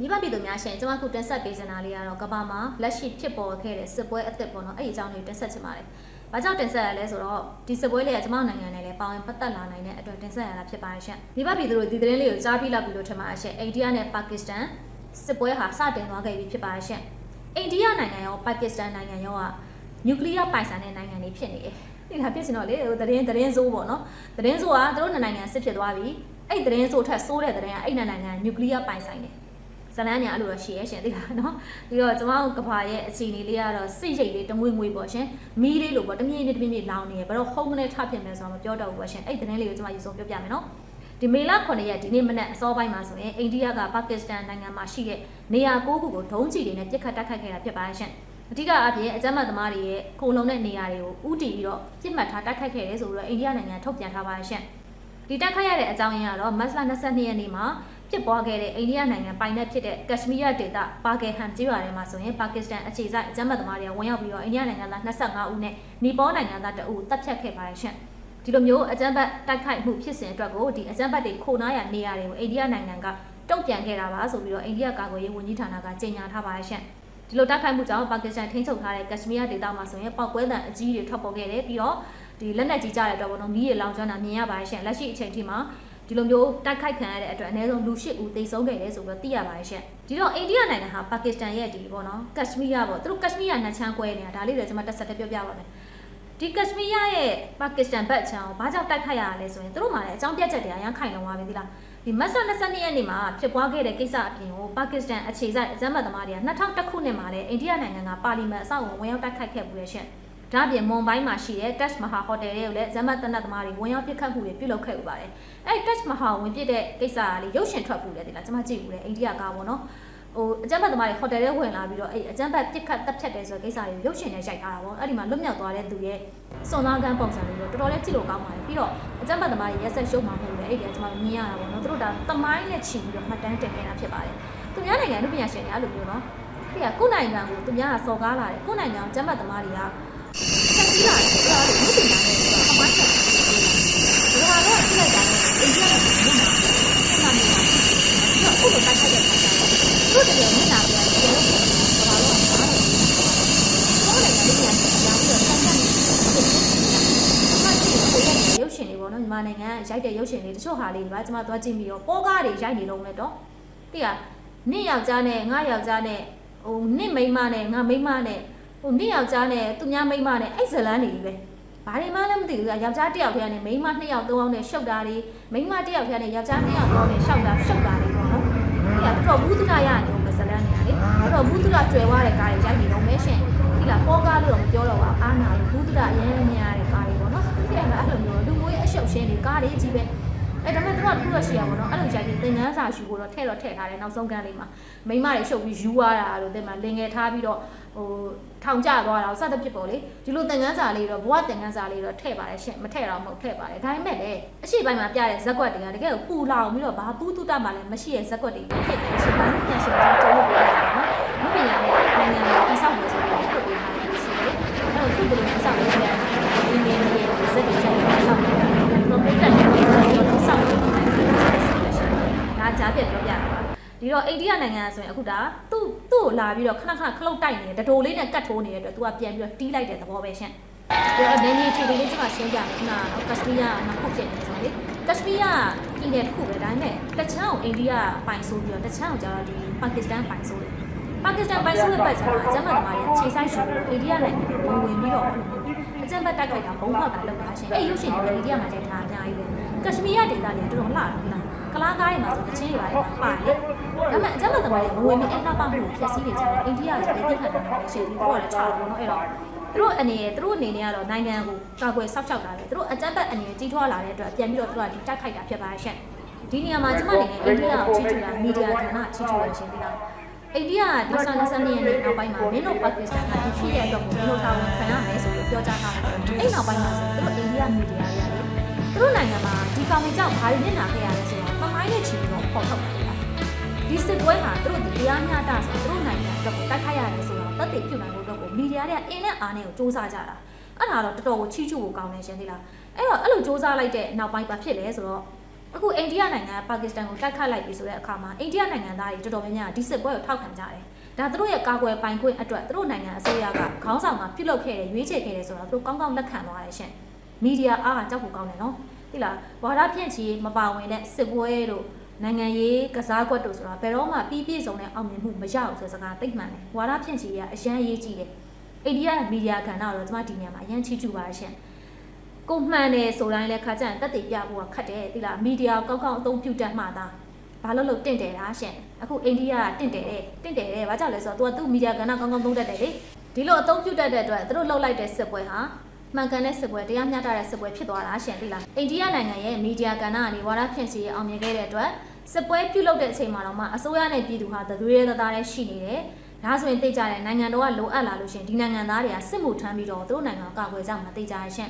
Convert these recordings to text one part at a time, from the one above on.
မိဘပြည်သူများရှင်ကျွန်မခုတင်ဆက်ပေးချင်တာလေးကတော့ကမ္ဘာမှာလက်ရှိဖြစ်ပေါ်ခဲ့တဲ့စစ်ပွဲအသစ်ပေါ့နော်အဲ့ဒီအကြောင်းလေးတင်ဆက်ချင်ပါတယ်။ဘာကြောင့်တင်ဆက်ရလဲဆိုတော့ဒီစစ်ပွဲလေးကကျွန်မနိုင်ငံနဲ့လည်းပါဝင်ပတ်သက်လာနိုင်တဲ့အတွက်တင်ဆက်ရတာဖြစ်ပါတယ်ရှင်။မိဘပြည်သူတို့ဒီသတင်းလေးကိုကြားပြီးလောက်ပြီးလို့ထင်ပါတယ်ရှင်။အိန္ဒိယနဲ့ပါကစ္စတန်စစ်ပွဲဟာစတင်သွားခဲ့ပြီဖြစ်ပါတယ်ရှင်။အိန္ဒိယနိုင်ငံရောပါကစ္စတန်နိုင်ငံရောကနျူကလ িয়ার ပိုင်ဆိုင်တဲ့နိုင်ငံတွေဖြစ်နေတယ်။ဒီလားဖြစ်စင်တော့လေဟိုသတင်းသတင်းစိုးပေါ့နော်။သတင်းစိုးကသူတို့နိုင်ငံစစ်ဖြစ်သွားပြီ။အဲ့သတင်းစိုးထက်စိုးတဲ့သတင်းကအဲ့နိုင်ငံနျူကလ িয়ার ပိုင်ဆိုင်တယ်။ ဇလန်းညာအဲ့လိုတော့ရှည်ရဲရှင်သိလားနော်ပြီးတော့ကျွန်မတို့ကဘာရဲ့အခြေအနေလေးကတော့စိတ်ရိတ်လေးတငွေငွေပေါ့ရှင်မီးလေးလိုပေါ့တမြင့်နဲ့တမြင့်မြင့်လောင်နေရဘယ်တော့ဟုံးကနေထဖြစ်မယ်ဆိုတော့မပြောတော့ဘူးပေါ့ရှင်အဲ့ဒီသတင်းလေးကိုကျွန်မယူဆုံးပြောပြမယ်နော်ဒီမေလ9ရက်ဒီနေ့မနက်အစောပိုင်းမှာဆိုရင်အိန္ဒိယကပါကစ္စတန်နိုင်ငံမှာရှိတဲ့နေရာ9ခုကိုဒုံးကျည်တွေနဲ့ပစ်ခတ်တိုက်ခိုက်ခဲ့တာဖြစ်ပါတယ်ရှင်အဓိကအပြင်အကြမ်းဖက်သမားတွေရဲ့ခုံလုံးတဲ့နေရာတွေကိုဥတီပြီးတော့ပြစ်မှတ်ထားတိုက်ခိုက်ခဲ့တယ်ဆိုပြီးတော့အိန္ဒိယနိုင်ငံထုတ်ပြန်ထားပါတယ်ရှင်ဒီတိုက်ခိုက်ရတဲ့အကြောင်းရင်းကတော့မတ်လ22ရက်နေ့မှာ ဖြစ်ပွားခဲ့တဲ့အိန္ဒိယနိုင်ငံပိုင်နယ်ဖြစ်တဲ့ကက်ရှမီးယားဒေသပါကယ်ဟန်ကျေးရွာထဲမှာဆိုရင်ပါကစ္စတန်အခြေစိုက်အကြမ်းဖက်သမားတွေဝင်ရောက်ပြီးတော့အိန္ဒိယနိုင်ငံသား25ဦးနဲ့နီပေါနိုင်ငံသား2ဦးတပ်ဖြတ်ခဲ့ပါတယ်ရှင်ဒီလိုမျိုးအကြမ်းဖက်တိုက်ခိုက်မှုဖြစ်စဉ်အတွက်ကိုဒီအကြမ်းဖက်တွေခိုနားရနေရာတွေကိုအိန္ဒိယနိုင်ငံကတုံ့ပြန်ခဲ့တာပါဆိုပြီးတော့အိန္ဒိယကာကွယ်ရေးဝန်ကြီးဌာနကကြေညာထားပါတယ်ရှင်ဒီလိုတိုက်ခိုက်မှုကြောင့်ပါကစ္စတန်ထိန်းချုပ်ထားတဲ့ကက်ရှမီးယားဒေသမှာဆိုရင်ပောက်ကွဲတံအကြီးတွေထွက်ပေါ်ခဲ့တယ်ပြီးတော့ဒီလက်နက်ကြီးကြတဲ့အတွက်ဘောနော်မီးရေလောင်ကျွမ်းတာမြင်ရပါတယ်ရှင်လက်ရှိအချိန်ထိမှာ ဒီလိုမျိုးတိုက်ခိုက်ခံရတဲ့အတွက်အနည်းဆုံးလူ၈ဦးသေဆုံးခဲ့တယ်ဆိုပြီးတော့သိရပါတယ်ရှင်ဒီတော့အိန္ဒိယနိုင်ငံဟာပါကစ္စတန်ရဲ့ဒီပေါ့နော်ကက်ရှမီးယားပေါ့သူတို့ကက်ရှမီးယားနှစ်ချမ်းကွဲနေတာဒါလေးတွေကျွန်မတက်ဆက်တက်ပြောပြပါမယ်ဒီကက်ရှမီးယားရဲ့ပါကစ္စတန်ဘက်ချမ်းကိုဘာကြောင့်တိုက်ခိုက်ရလဲဆိုရင်သူတို့မှလည်းအကြောင်းပြချက်တွေအရန်ခိုင်လုံသွားပြီဒီလားဒီမတ်လ22ရက်နေ့မှာဖြစ်ပွားခဲ့တဲ့ကိစ္စအပြင်ကိုပါကစ္စတန်အခြေစိုက်အကြမ်းဖက်သမားတွေက2001ခုနှစ်မှာလည်းအိန္ဒိယနိုင်ငံကပါလီမန်အဆောက်အုံဝင်ရောက်တိုက်ခိုက်ခဲ့ပူတဲ့ရှင် ဒါ့အပြင်မွန်ဘိုင်းမှာရှိတဲ့ Taj Mahal Hotel တွေကိုလည်းဇမတ်တနတ်သမားတွေဝင်ရောက်ပစ်ခတ်မှုတွေပြုလုပ်ခဲ့ဥပါတယ်။အဲဒီ Taj Mahal ဝင်ပစ်တဲ့ကိစ္စကလေရုပ်ရှင်ထွက်ပူတယ်ဒီလားကျွန်မကြည့်ဘူးလေအိန္ဒိယကားပေါ့နော်။ဟိုအကြမ်းဖက်သမားတွေဟိုတယ်ထဲဝင်လာပြီးတော့အဲအကြမ်းဖက်ပစ်ခတ်တပ်ဖြတ်တယ်ဆိုတဲ့ကိစ္စတွေရုပ်ရှင်နဲ့ရိုက်ထားတာပေါ့။အဲ့ဒီမှာလွတ်မြောက်သွားတဲ့သူရဲ့စွန်သားကန်းပုံစံလေးတော့တော်တော်လေးကြည့်လို့ကောင်းပါတယ်။ပြီးတော့အကြမ်းဖက်သမားတွေရက်ဆက်ရှုံးမှာမဟုတ်ဘူးလေအဲ့ဒီကကျွန်မမြင်ရတာပေါ့နော်။သူတို့ဒါတမိုင်းနဲ့ချီပြီးတော့မှတ်တမ်းတင်နေတာဖြစ်ပါတယ်။သူများနိုင်ငံလူပညာရှင်တွေအဲ့လိုမျိုးနော်။ဒီကကိုယ်နိုင်ငံကိုသူများကစော်ကားလာတယ်။ကိုယ်နိုင်ငံကိုကျမ်းဖတ်သမားတွေကဆက်ပြီးလာတယ်။ဒါလည်းလူပညာနဲ့ဆိုတော့အမိုင်းနဲ့ဒီလိုတော့ကြည့်လိုက်တာလည်းအိန္ဒိယနိုင်ငံမှာမြန်မာနိုင်ငံမှာပြီးတော့အခုလိုတိုက်ခိုက်တဲ့အခါကျတော့သူတို့တကယ်မျက်နှာပြတယ်ပြောလို့ဘာလို့လဲဘာလို့လဲကို များကြီးတော့ဆက်ဆက်နေတယ်။အမှကြည့်ကိုရဲ့ရုပ်ရှင်တွေပေါ့နော်မြန်မာနိုင်ငံရိုက်တဲ့ရုပ်ရှင်တွေတချို့ဟာလေးတွေပါကျွန်မသွားကြည့်ပြီးတော့ပေါ်ကားတွေရိုက်နေတော့လဲတော့တိရနေ့ယောက်ျားနဲ့ငါယောက်ျားနဲ့ဟိုနေ့မိန်းမနဲ့ငါမိန်းမနဲ့ ဟိုနေ့ယောက်ျားနဲ့သူများမိန်းမနဲ့အဲ့ဇလန်းနေပြီပဲဘာတွေမှလည်းမသိဘူးယောက်ျားတစ်ယောက်တည်းနဲ့မိန်းမနှစ်ယောက်သုံးယောက်နဲ့ရှုပ်တာတွေမိန်းမတစ်ယောက်တည်းနဲ့ယောက်ျားနှစ်ယောက်သုံးယောက်နဲ့ရှောက်တာရှုပ်တာတွေပေါ့နော်ဒီကတော့ဘူးတရရနေလို့ဇလန်းနေလေအဲ့တော့ဘူးတရကျွယ်သွားတဲ့ကားတွေရိုက်နေတော့မဲရှင်ဒီလားပေါ်ကားလို့တော့မပြောတော့ပါအားနာလို့ဘူးတရအရင်များတဲ့ကားတွေပေါ့နော်ဒီကအဲ့လိုမျိုးလူမျိုးရဲ့အရှုပ်ရှင်းတွေကားတွေကြီးပဲအဲ့ဒါမဲ့တို့ကသူ့ရရှိရပါတော့အဲ့လိုကြိုက်ပြီးသင်္ကန်းစာရှူကိုတော့ထည့်တော့ထည့်ထားတယ်နောက်ဆုံးကန်းလေးမှာမိမတွေရှုပ်ပြီးယူရတာလို့တဲ့မှာလင်ငယ်ထားပြီးတော့ ဟိုထောင်ကျသွားတာစသဖြင့်ပေါ့လေဒီလိုသင်္ကန်းစာလေးတော့ဘဝသင်္ကန်းစာလေးတော့ထည့်ပါတယ်ရှင့်မထည့်တော့မဟုတ်ထည့်ပါတယ်ဒါပေမဲ့လည်းအရှိပိုင်းမှာပြတဲ့ဇက်ကွက်တွေကတကယ်ကိုပူလောင်ပြီးတော့ဘာသူတုတမှလည်းမရှိတဲ့ဇက်ကွက်တွေထည့်တယ်ရှင်ဘာလို့ပြန်ရှင်ကြုံလို့ပြရတာနော်လူပညာနဲ့နိုင်ငံကိုတိဆောက်လို့ဆိုပြီးထုတ်ပေးထားတယ်ရှိတယ်အဲ့တော့သူ့ဘယ်လိုတိဆောက်လဲတဲ့ဒီနေနေဇက်တွေချက်တိဆောက်နေတာ promoter တွေဆောက်နေတာဒါကြားပြပြောပြတာပါဒီတော့အိန္ဒိယနိုင်ငံဆိုရင်အခုဒါသူ့သူ့ ကိုလာပြီးတော့ခဏခဏခလုတ်တိုက်နေတယ်တတိုလေးနဲ့ကတ်ထိုးနေတဲ့အတွက် तू ကပြန်ပြီးတော့တီးလိုက်တဲ့သဘောပဲရှင့်ဒီတော့နည်းနည်းချိန်လေးကျွန်မရှင်းပြမယ်ခုနကကက်ရှမီးယားနောက်ခုဖြစ်နေဆိုလေကက်ရှမီးယားပြည်နယ်တစ်ခုပဲဒါပေမဲ့တချမ်းကိုအိန္ဒိယပိုင်ဆိုပြီးတော့တချမ်းကိုကျတော့ဒီပါကစ္စတန်ပိုင်ဆိုတယ်ပါကစ္စတန်ပိုင်ဆိုတဲ့ဘက်ကျတော့အကြမ်းဖက်သမားရဲ့ခြေဆိုင်ရှူအိန္ဒိယနိုင်ငံကိုဝင်ဝင်ပြီးတော့အကြမ်းဖက်တိုက်ခိုက်တာဘုံပေါက်တာလောက်တာရှင်အဲ့ရုပ်ရှင်တွေအိန္ဒိယမှာတည်းထားအများကြီးပဲကက်ရှမီးယားဒေသတွေတော်တော်လှတယ်ဟုတ်လား ကလားကားတွေမှာဆိုတချင်းတွေပါတယ်ပါတယ်ဒါပေမဲ့အကြမ်းဖက်သမားတွေဝင်ပြီးအဲ့နောက်ပေါက်မှုကိုဖျက်ဆီးနေကြတယ်အိန္ဒိယကလည်းတိခတ်တယ်လည်းရှိသေးတယ်တော့လည်းချားတော့နော်အဲ့တော့သူတို့အနေနဲ့သူတို့အနေနဲ့ကတော့နိုင်ငံကိုကာကွယ်ဆောက်ရှောက်တာပဲသူတို့အကြမ်းဖက်အနေနဲ့ကြီးထွားလာတဲ့အတွက်ပြန်ပြီးတော့သူတို့ကဒီတိုက်ခိုက်တာဖြစ်ပါရဲ့ရှင့်ဒီနေရာမှာကျမအနေနဲ့အိန္ဒိယကိုချီးကျူးတာမီဒီယာကဏ္ဍချီးကျူးရရှင်ဒီလားအိန္ဒိယကဒီဆန်လက်ဆန်နေရဲ့နောက်ပိုင်းမှာမင်းတို့ပါကစ္စတန်ကဒီဖြစ်ရဲ့အတွက်ကိုမင်းတို့တာဝန်ခံရမယ်ဆိုပြီးပြောကြားထားတယ်အဲ့နောက်ပိုင်းမှာဆိုသူတို့အိန္ဒိယမီဒီယာတွေကလေသူတို့နိုင်ငံမှာဒီကောင်တွေကြောင့်ဘာတွေမျက်နှာခဲ့ရလဲဆိုတော့ ပမိုင်းနဲ့ချီပြီးတော့ပေါ်ထုတ်တာလေဒီစစ်ပွဲဟာသူတို့ဒီတရားမျှတဆိုသူတို့နိုင်ငံအတွက်ကိုတိုက်ခိုက်ရတယ်ဆိုတော့တက်တည်ပြုတ်နိုင်ဖို့အတွက်ကိုမီဒီယာတွေကအင်းနဲ့အားနဲ့ကိုစူးစမ်းကြတာအဲ့ဒါတော့တော်တော်ကိုချီးကျူးဖို့ကောင်းနေရှင်သေးလားအဲ့တော့အဲ့လိုစူးစမ်းလိုက်တဲ့နောက်ပိုင်းဘာဖြစ်လဲဆိုတော့အခုအိန္ဒိယနိုင်ငံကပါကစ္စတန်ကိုတိုက်ခတ်လိုက်ပြီဆိုတဲ့အခါမှာအိန္ဒိယနိုင်ငံသားတွေတော်တော်များများဒီစစ်ပွဲကိုထောက်ခံကြတယ်ဒါသူတို့ရဲ့ကာကွယ်ပိုင်ခွင့်အတွက်သူတို့နိုင်ငံအစိုးရကခေါင်းဆောင်ကပြုလုပ်ခဲ့တယ်ရွေးချယ်ခဲ့တယ်ဆိုတော့သူတို့ကောင်းကောင်းလက်ခံသွားတယ်ရှင်မီဒီယာအားကကြောက်ဖို့ကောင်းတယ်နော် သိလားဝါဒဖြန့်ချီမပါဝင်တဲ့စစ်ပွဲတို့နိုင်ငံရေးကစားကွက်တို့ဆိုတာဘယ်တော့မှပြီးပြည့်စုံတဲ့အောင်မြင်မှုမရဘူးဆိုတဲ့စကားသိမှန်တယ်ဝါဒဖြန့်ချီရအရန်ရေးကြည့်တယ်အိန္ဒိယမီဒီယာကဏ္ဍတော့ကျွန်မဒီနေရာမှာအရန်ချီးကျူးပါရှင်ကိုမှန်တယ်ဆိုတိုင်းလဲခါကျရင်တက်တည်ပြဖို့ကခက်တယ်သိလားမီဒီယာကောက်ကောက်အသုံးပြုတတ်မှသာဘာလို့လို့တင့်တယ်လားရှင်အခုအိန္ဒိယကတင့်တယ်တဲ့တင့်တယ်တဲ့ဘာကြောင့်လဲဆိုတော့ तू ကသူ့မီဒီယာကဏ္ဍကောင်းကောင်းသုံးတတ်တယ်လေဒီလိုအသုံးပြုတတ်တဲ့အတွက်သူတို့လှုပ်လိုက်တဲ့စစ်ပွဲဟာ မှန်ကန်တဲ့စစ်ပွဲတရားမျှတတဲ့စစ်ပွဲဖြစ်သွားတာရှင်သိလားအိန္ဒိယနိုင်ငံရဲ့မီဒီယာကဏ္ဍကနေဝါဒဖြန့်ချီရေးအောင်မြင်ခဲ့တဲ့အတွက်စစ်ပွဲပြုလုပ်တဲ့အချိန်မှာတော့မှအစိုးရနဲ့ပြည်သူဟာသွေးရဲသားသားနဲ့ရှိနေတယ်ဒါဆိုရင်သိကြတယ်နိုင်ငံတော်ကလိုအပ်လာလို့ရှင်ဒီနိုင်ငံသားတွေကစစ်မှုထမ်းပြီးတော့သူတို့နိုင်ငံကိုကာကွယ်ကြမှာသိကြရရှင်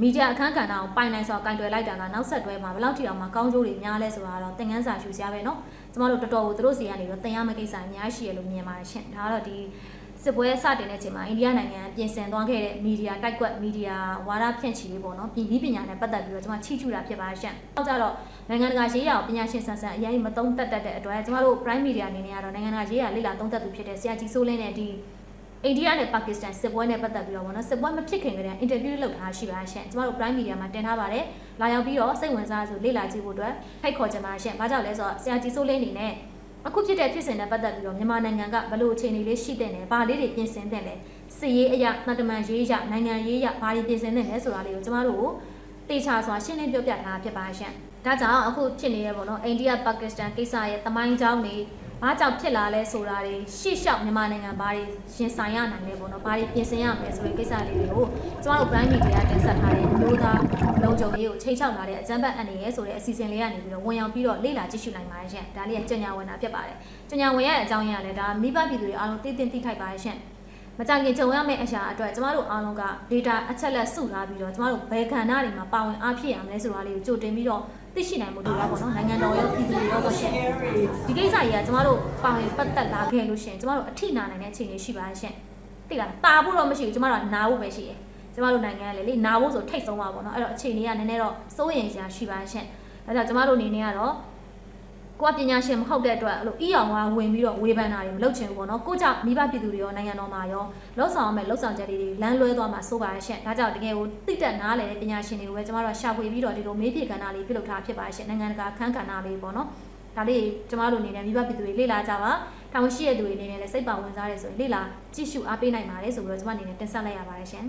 မီဒီယာအခန်းကဏ္ဍကိုပိုင်နိုင်စွာကင်တွယ်လိုက်တာကနောက်ဆက်တွဲမှာဘယ်လောက်ထိအောင်မှကောင်းကျိုးတွေများလဲဆိုတာတော့သင်ခန်းစာယူစရာပဲเนาะကျမတို့တော်တော်ကိုသူတို့စီကနေတော့သင်ရမယ့်ကိစ္စအများကြီးရှိရလို့မြင်ပါတယ်ရှင်ဒါကတော့ဒီ စစ်ပွဲစတင်တဲ့အချိန်မှာအိန္ဒိယနိုင်ငံပြင်ဆင်သွားခဲ့တဲ့မီဒီယာတိုက်ကွက်မီဒီယာဝါဒဖြန့်ချီရေးပေါ့နော်ပြည်ပြီးပညာနဲ့ပတ်သက်ပြီးတော့ကျွန်မချီးကျူးတာဖြစ်ပါတယ်ရှင်။နောက်ကြတော့နိုင်ငံတကာရေးရာကိုပညာရှင်ဆန်ဆန်အရင်မသုံးသက်တတ်တဲ့အတွက်ကျွန်မတို့ prime media အနေနဲ့ကတော့နိုင်ငံတကာရေးရာလေ့လာသုံးသပ်သူဖြစ်တဲ့ဆရာကြီးစိုးလင်းနဲ့ဒီအိန္ဒိယနဲ့ပါကစ္စတန်စစ်ပွဲနဲ့ပတ်သက်ပြီးတော့ဗောနော်စစ်ပွဲမဖြစ်ခင်ကတည်းကအင်တာဗျူးလုပ်ထားရှိပါရှင်ကျမတို့ Prime Media မှာတင်ထားပါတယ်လာရောက်ပြီးတော့စိတ်ဝင်စားဆိုလေ့လာကြည့်ဖို့အတွက်ဖိတ်ခေါ်ချင်ပါရှင်ဘာကြောင့်လဲဆိုတော့ဆရာကြီးစိုးလေးအနေနဲ့ အခုဖြစ်တဲ့ဖြစ်စဉ်နဲ့ပတ်သက်ပြီးတော့မြန်မာနိုင်ငံကဘယ်လိုအခြေအနေလေးရှိတဲ့လဲဘာလေးတွေပြင်ဆင်တဲ့လဲစစ်ရေးအရာတန်တမန်ရေးအရာနိုင်ငံရေးအရာဘာတွေပြင်ဆင်တဲ့လဲဆိုတာလေးကိုကျမတို့ကိုတေချာစွာရှင်းလင်းပြောပြထားတာဖြစ်ပါရှင်ဒါကြောင့်အခုဖြစ်နေရပေါ့နော်အိန္ဒိယပါကစ္စတန်ကိစ္စရဲ့တမိုင်းကြောင်းတွေ ဘာကြောင့်ဖြစ်လာလဲဆိုတာတွေရှေ့လျှောက်မြန်မာနိုင်ငံဘာတွေရင်ဆိုင်ရနိုင်လဲပေါ့နော်ဘာတွေပြင်ဆင်ရမလဲဆိုတဲ့ကိစ္စလေးတွေကိုကျမတို့ brand media တင်ဆက်ထားတဲ့မျိုးသားလုံခြုံရေးကိုချိန်ချောက်လာတဲ့အကြမ်းဖက်အနေရဲဆိုတဲ့အစီအစဉ်လေးကနေပြီးတော့ဝင်ရောက်ပြီးတော့လေ့လာကြည့်ရှုနိုင်ပါတယ်ရှင်ဒါလေးကကြညာဝင်တာဖြစ်ပါတယ်ကြညာဝင်ရတဲ့အကြောင်းရင်းကလည်းဒါမိဘပြည်သူတွေအားလုံးသိသိသိထိုက်ပါတယ်ရှင်မကြခင်ကြုံရမယ့်အရာအတွက်ကျမတို့အားလုံးက data အချက်လက်စုထားပြီးတော့ကျမတို့ဘယ်ကဏ္ဍတွေမှာပါဝင်အားဖြစ်ရမလဲဆိုတာလေးကိုကြိုတင်ပြီးတော့ သိရှိနိုင်မှုတို့ရပါတော့နိုင်ငံတော်ရောပြည်သူတွေရောပါရှင်ဒီကိစ္စကြီးကကျမတို့ပါဝင်ပတ်သက်လာခဲ့လို့ရှင်ကျမတို့အထိနာနိုင်တဲ့အခြေအနေရှိပါရှင်သိလားတာဖို့တော့မရှိဘူးကျမတို့ကနာဖို့ပဲရှိတယ်ကျမတို့နိုင်ငံကလည်းလေနာဖို့ဆိုထိတ်ဆုံးပါပေါ့နော်အဲ့တော့အခြေအနေကနည်းနည်းတော့စိုးရိမ်စရာရှိပါရှင်ဒါကြောင့်ကျမတို့အနေနဲ့ကတော့ ကိုကပညာရှင်မဟုတ်တဲ့အတွက်အဲ့လိုအီအောင်ကဝင်ပြီးတော့ဝေဖန်တာတွေမလုပ်ချင်ဘူးပေါ့နော်ကိုကြောင့်မိဘပြည်သူတွေရောနိုင်ငံတော်မှာရောလှုပ်ဆောင်ရမယ့်လှုပ်ဆောင်ချက်တွေလမ်းလွဲသွားမှာစိုးပါရဲ့ရှင်ဒါကြောင့်တကယ်ကိုသိတက်နားလည်တဲ့ပညာရှင်တွေကိုပဲကျမတို့ကရှာဖွေပြီးတော့ဒီလိုမေးဖြေကဏ္ဍလေးပြုလုပ်ထားဖြစ်ပါရှင်နိုင်ငံတကာအခန်းကဏ္ဍလေးပေါ့နော်ဒါလေးကျမတို့အနေနဲ့မိဘပြည်သူတွေလေ့လာကြပါတောင်ရှိတဲ့သူတွေအနေနဲ့လည်းစိတ်ပါဝင်စားရဲဆိုရင်လေ့လာကြည့်ရှုအားပေးနိုင်ပါတယ်ဆိုပြီးတော့ကျမအနေနဲ့တင်ဆက်လိုက်ရပါတယ်ရှင်